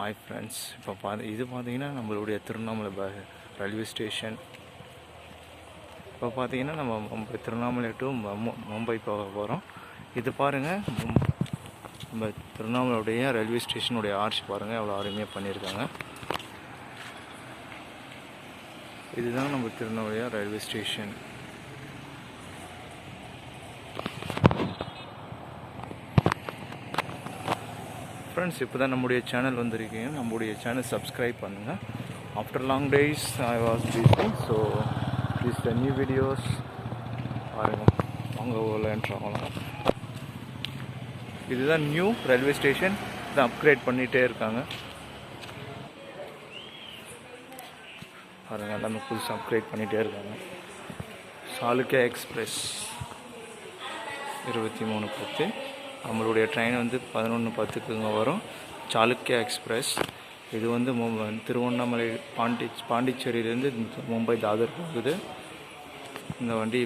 Hi friends இப்போ பார்த்து இது பார்த்தீங்கன்னா நம்மளுடைய திருவண்ணாமலை ப ரயில்வே ஸ்டேஷன் இப்போ பார்த்தீங்கன்னா நம்ம மும்பை திருவண்ணாமலை டு மும்பை போக போகிறோம் இது பாருங்கள் நம்ம திருவண்ணாமலையுடைய ரயில்வே ஸ்டேஷனுடைய ஆர்ச் பாருங்கள் எவ்வளோ அருமையாக பண்ணியிருக்காங்க. இதுதான் நம்ம திருவண்ணாமலையா ரயில்வே ஸ்டேஷன் ஃப்ரெண்ட்ஸ் இப்போ தான் நம்முடைய சேனல் வந்திருக்கீங்க நம்முடைய சேனல் சப்ஸ்கிரைப் பண்ணுங்கள் after long days I was busy so please the new videos பாருங்கள் வாங்க ஓலன்றாங்களாம் இதுதான் நியூ ரயில்வே ஸ்டேஷன் இதை அப்கிரேட் பண்ணிகிட்டே இருக்காங்க. பாருங்கள் எல்லாமே புதுசாக அப்கிரேட் பண்ணிகிட்டே இருக்காங்க. சாளுக்கியா எக்ஸ்பிரஸ். இருபத்தி மூணு பத்து. நம்மளுடைய ட்ரெயின் வந்து பதினொன்று பத்துக்குங்க வரும். சாளுக்கியா எக்ஸ்பிரஸ் இது வந்து திருவண்ணாமலை பாண்டி பாண்டிச்சேரியிலேருந்து மும்பை தாதர் போகுது. இந்த வண்டி